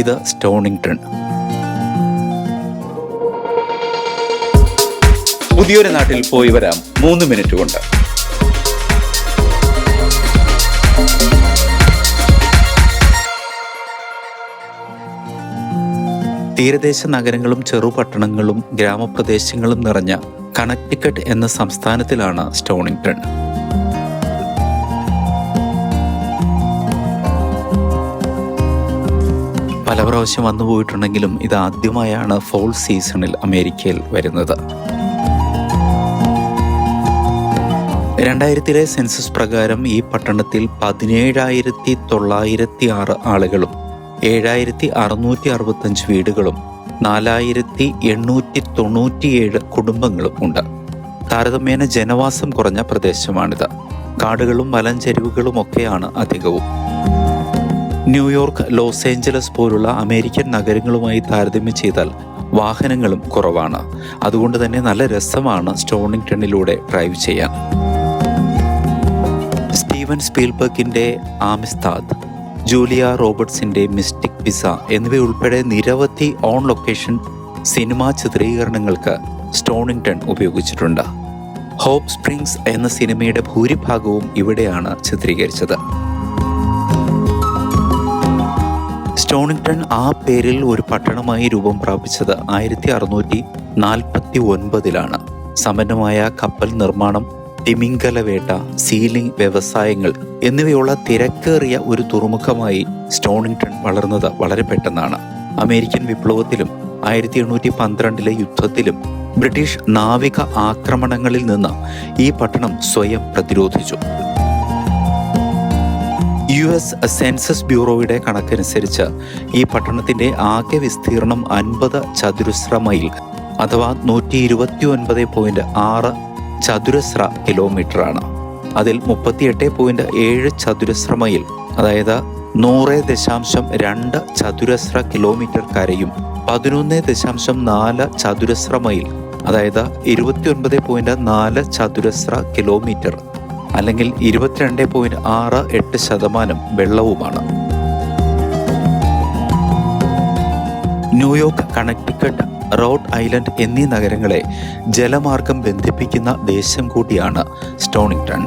ഇത് സ്റ്റോണിംഗ്ടൺ പുതിയൊരു നാട്ടിൽ പോയി വരാം മൂന്ന് മിനിറ്റ് കൊണ്ട്. തീരദേശ നഗരങ്ങളും ചെറുപട്ടണങ്ങളും ഗ്രാമപ്രദേശങ്ങളും നിറഞ്ഞ കണക്ടിക്കട്ട് എന്ന സംസ്ഥാനത്തിലാണ് സ്റ്റോണിംഗ്ടൺ പല പ്രാവശ്യം വന്നു പോയിട്ടുണ്ടെങ്കിലും ഇത് ആദ്യമായാണ് ഫോൾ സീസണിൽ അമേരിക്കയിൽ വരുന്നത്. രണ്ടായിരത്തിലെ സെൻസസ് പ്രകാരം ഈ പട്ടണത്തിൽ പതിനേഴായിരത്തി തൊള്ളായിരത്തി ആറ് ആളുകളും ഏഴായിരത്തി അറുന്നൂറ്റി അറുപത്തഞ്ച് വീടുകളും നാലായിരത്തി എണ്ണൂറ്റി തൊണ്ണൂറ്റിയേഴ് കുടുംബങ്ങളും ഉണ്ട്. താരതമ്യേന ജനവാസം കുറഞ്ഞ പ്രദേശമാണിത്. കാടുകളും മലഞ്ചെരിവുകളും ഒക്കെയാണ് അധികവും. ന്യൂയോർക്ക് ലോസ് ഏഞ്ചലസ് പോലുള്ള അമേരിക്കൻ നഗരങ്ങളുമായി താരതമ്യം ചെയ്താൽ വാഹനങ്ങളും കുറവാണ്. അതുകൊണ്ട് തന്നെ നല്ല രസമാണ് സ്റ്റോണിംഗ്ടണിലൂടെ ഡ്രൈവ് ചെയ്യാൻ. സ്റ്റീവൻ സ്പീൽബർഗിന്റെ ആമിസ്താദ് ജൂലിയ റോബർട്സിന്റെ മിസ്റ്റിക് പിസ എന്നിവയുൾപ്പെടെ നിരവധി ഓൺ ലൊക്കേഷൻ സിനിമാ ചിത്രീകരണങ്ങൾക്ക് സ്റ്റോണിംഗ്ടൺ ഉപയോഗിച്ചിട്ടുണ്ട്. ഹോപ്പ് സ്പ്രിങ്സ് എന്ന സിനിമയുടെ ഭൂരിഭാഗവും ഇവിടെയാണ് ചിത്രീകരിച്ചത്. സ്റ്റോണിംഗ്ടൺ ആ പേരിൽ ഒരു പട്ടണമായി രൂപം പ്രാപിച്ചത് ആയിരത്തി അറുന്നൂറ്റി നാൽപ്പത്തി ഒൻപതിലാണ് സമ്പന്നമായ കപ്പൽ നിർമ്മാണം തിമിംഗലവേട്ട സീലിംഗ് വ്യവസായങ്ങൾ എന്നിവയുള്ള തിരക്കേറിയ ഒരു തുറമുഖമായി സ്റ്റോണിങ്ടൺ വളർന്നത് വളരെ പെട്ടെന്നാണ്. അമേരിക്കൻ വിപ്ലവത്തിലും ആയിരത്തി എണ്ണൂറ്റി പന്ത്രണ്ടിലെ യുദ്ധത്തിലും ബ്രിട്ടീഷ് നാവിക ആക്രമണങ്ങളിൽ നിന്ന് ഈ പട്ടണം സ്വയം പ്രതിരോധിച്ചു. യു എസ് സെൻസസ് ബ്യൂറോയുടെ കണക്കനുസരിച്ച് ഈ പട്ടണത്തിന്റെ ആകെ വിസ്തീർണം അൻപത് ചതുരശ്ര മൈൽ അഥവാ നൂറ്റി ഇരുപത്തി ഒൻപത് പോയിന്റ് ആറ് ചതുരശ്ര കിലോമീറ്റർ ആണ് അതിൽ മുപ്പത്തിയെട്ട് പോയിന്റ് ഏഴ് ചതുരശ്ര മൈൽ അതായത് നൂറ് ദശാംശം രണ്ട് ചതുരശ്ര കിലോമീറ്റർ കരയും പതിനൊന്ന് ദശാംശം നാല് ചതുരശ്ര മൈൽ അതായത് ഇരുപത്തി ഒൻപത് പോയിന്റ് നാല് ചതുരശ്ര കിലോമീറ്റർ അല്ലെങ്കിൽ ഇരുപത്തിരണ്ട് പോയിന്റ് ആറ് എട്ട് ശതമാനം വെള്ളവുമാണ്. New York Connecticut Rhode Island എന്നീ നഗരങ്ങളെ ജലമാർഗം ബന്ധിപ്പിക്കുന്ന ദേശം കൂടിയാണ് സ്റ്റോണിംഗ്ടൺ.